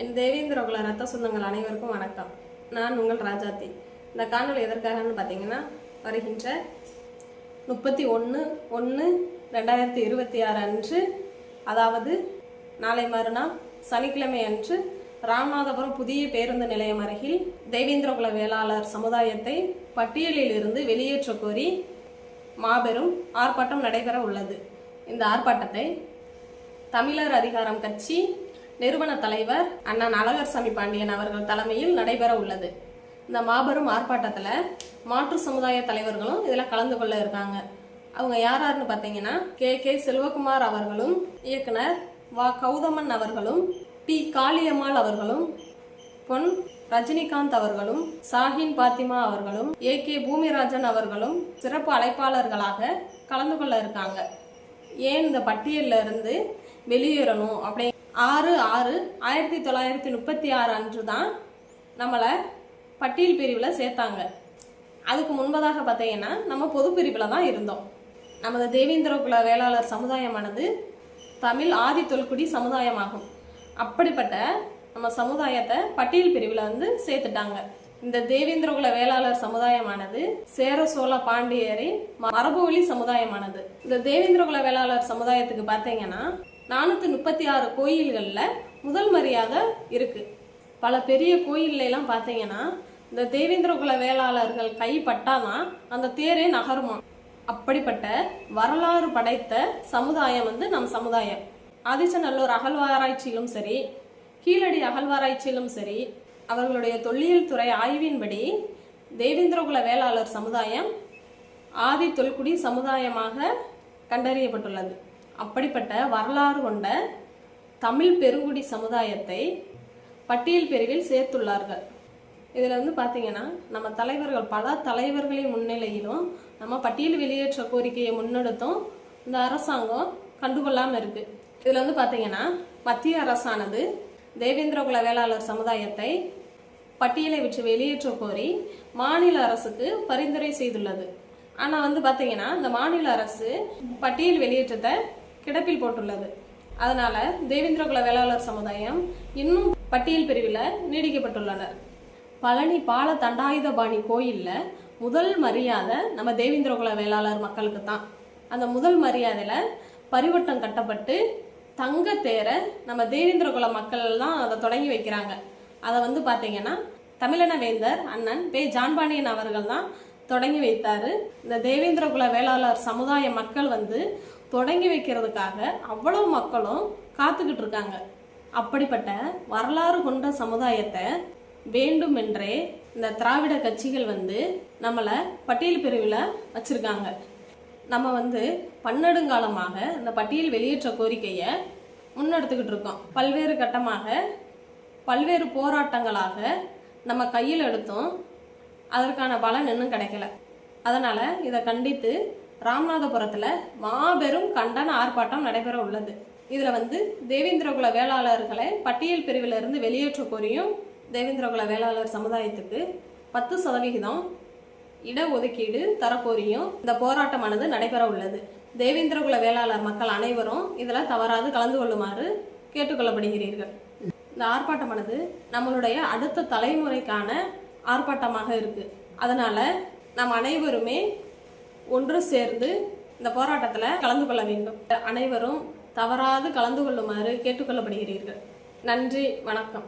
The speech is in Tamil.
என் தேவேந்திரகுல ரத்த சொந்தங்கள் அனைவருக்கும் வணக்கம். நான் உங்கள் ராஜாத்தி. இந்த காணொலி எதற்காகன்னு பார்த்தீங்கன்னா வருகின்ற முப்பத்தி ஒன்று ஒன்று ரெண்டாயிரத்தி இருபத்தி ஆறு அன்று அதாவது நாளை மறுநாள் சனிக்கிழமை அன்று ராமநாதபுரம் புதிய பேருந்து நிலையம் அருகில் தேவேந்திரகுல வேளாளர் சமுதாயத்தை பட்டியலில் இருந்து வெளியேற்ற கோரி மாபெரும் ஆர்ப்பாட்டம் நடைபெற உள்ளது. இந்த ஆர்ப்பாட்டத்தை தமிழர் அதிகாரம் கட்சி நிறுவன தலைவர் அண்ணன் அழகர் சாமி பாண்டியன் அவர்கள் தலைமையில் நடைபெற உள்ளது. இந்த மாபெரும் ஆர்ப்பாட்டத்தில் மாற்று சமுதாய தலைவர்களும் இதில் கலந்து கொள்ள இருக்காங்க. அவங்க யார் யாருன்னு பார்த்தீங்கன்னா கே. கே. செல்வகுமார் அவர்களும் இயக்குனர் வா. கௌதமன் அவர்களும் பி. காளியம்மாள் அவர்களும் பொன் ரஜினிகாந்த் அவர்களும் சாஹின் பாத்திமா அவர்களும் ஏ. கே. பூமிராஜன் அவர்களும் சிறப்பு அழைப்பாளர்களாக கலந்து கொள்ள இருக்காங்க. ஏன் இந்த பட்டியலில் இருந்து வெளியேறணும் அப்படி ஆறு ஆறு ஆயிரத்தி தொள்ளாயிரத்தி முப்பத்தி ஆறு அன்று தான் நம்மளை பட்டியல் பிரிவில் சேர்த்தாங்க. அதுக்கு முன்பதாக பார்த்தீங்கன்னா நம்ம பொது பிரிவில் தான் இருந்தோம். நமது தேவேந்திரகுல வேளாளர் சமுதாயமானது தமிழ் ஆதி தொல்குடி சமுதாயமாகும். அப்படிப்பட்ட நம்ம சமுதாயத்தை பட்டியல் பிரிவில் வந்து சேர்த்துட்டாங்க. இந்த தேவேந்திரகுல வேளாளர் சமுதாயமானது சேர சோழ பாண்டியரின் மரபு வழி சமுதாயமானது. இந்த தேவேந்திரகுல வேளாளர் சமுதாயத்துக்கு பார்த்தீங்கன்னா நானூற்றி முப்பத்தி ஆறு கோயில்களில் முதல் மரியாதை இருக்குது பல பெரிய கோயில்லாம் பார்த்தீங்கன்னா இந்த தேவேந்திரகுல வேளாளர்கள் கைப்பட்டாதான் அந்த தேரே நகருமா? அப்படிப்பட்ட வரலாறு படைத்த சமுதாயம் வந்து நம் சமுதாயம். ஆதிச்சநல்லூர் அகழ்வாராய்ச்சியிலும் சரி கீழடி அகழ்வாராய்ச்சியிலும் சரி அவர்களுடைய தொல்லியல் துறை ஆய்வின்படி தேவேந்திரகுல வேளாளர் சமுதாயம் ஆதி தொல்குடி சமுதாயமாக கண்டறியப்பட்டுள்ளது. அப்படிப்பட்ட வரலாறு கொண்ட தமிழ் பெருங்குடி சமுதாயத்தை பட்டியல் பிரிவில் சேர்த்துள்ளார்கள். இதில் வந்து பார்த்தீங்கன்னா நம்ம தலைவர்கள் பல தலைவர்களின் முன்னிலையிலும் நம்ம பட்டியல் வெளியேற்ற கோரிக்கையை முன்னெடுத்தும் இந்த அரசாங்கம் கண்டுகொள்ளாமல் இருக்குது இதில் வந்து பார்த்தீங்கன்னா மத்திய அரசானது தேவேந்திர குல வேளாளர் சமுதாயத்தை பட்டியலை விட்டு வெளியேற்ற கோரி மாநில அரசுக்கு பரிந்துரை செய்துள்ளது. ஆனால் வந்து பார்த்தீங்கன்னா இந்த மாநில அரசு பட்டியல் வெளியேற்றத்தை கிடப்பில் போட்டுள்ளது. அதனால தேவேந்திரகுல வேளாளர் சமுதாயம் இன்னும் பட்டியல் பிரிவில் நீடிக்கப்பட்டுள்ளனர். பழனி பால தண்டாயுதபாணி கோயிலில் முதல் மரியாதை நம்ம தேவேந்திரகுல வேளாளர் மக்களுக்கு தான். அந்த முதல் மரியாதையில் பரிவட்டம் கட்டப்பட்டு தங்க தேரை நம்ம தேவேந்திரகுல மக்கள் தான் அதை தொடங்கி வைக்கிறாங்க. அதை வந்து பார்த்தீங்கன்னா தமிழன வேந்தர் அண்ணன் பே ஜான்பாண்டியன் அவர்கள் தான் தொடங்கி வைத்தார். இந்த தேவேந்திரகுல வேளாளர் சமுதாய மக்கள் வந்து தொடங்கி வைக்கிறதுக்காக அவ்வளவு மக்களும் காத்துக்கிட்டு இருக்காங்க. அப்படிப்பட்ட வரலாறு கொண்ட சமுதாயத்தை வேண்டுமென்றே இந்த திராவிட கட்சிகள் வந்து நம்மளை பட்டியல் பிரிவில் வச்சுருக்காங்க. நம்ம வந்து பன்னெடுங்காலமாக இந்த பட்டியல் வெளியேற்ற கோரிக்கையை முன்னெடுத்துக்கிட்டு இருக்கோம். பல்வேறு கட்டமாக பல்வேறு போராட்டங்களாக நம்ம கையில் எடுத்தோம் அதற்கான பலன் இன்னும் கிடைக்கல. அதனால இதை கண்டித்து ராமநாதபுரத்தில் மாபெரும் கண்டன ஆர்ப்பாட்டம் நடைபெற உள்ளது. இதில் வந்து தேவேந்திரகுல வேளாளர்களை பட்டியல் பிரிவில் இருந்து வெளியேற்ற கோரியும் தேவேந்திரகுல வேளாளர் சமுதாயத்துக்கு பத்து சதவிகிதம் இடஒதுக்கீடு தரக்கோரியும் இந்த போராட்டமானது நடைபெற உள்ளது. தேவேந்திரகுல வேளாளர் மக்கள் அனைவரும் இதில் தவறாது கலந்து கொள்ளுமாறு கேட்டுக்கொள்ளப்படுகிறீர்கள். இந்த ஆர்ப்பாட்டமானது நம்மளுடைய அடுத்த தலைமுறைக்கான ஆர்ப்பாட்டமாக இருக்குது அதனால் நாம் அனைவருமே ஒன்று சேர்ந்து இந்த போராட்டத்தில் கலந்து கொள்ள வேண்டும். அனைவரும் தவறாது கலந்து கொள்ளுமாறு கேட்டுக்கொள்ளப்படுகிறீர்கள். நன்றி வணக்கம்.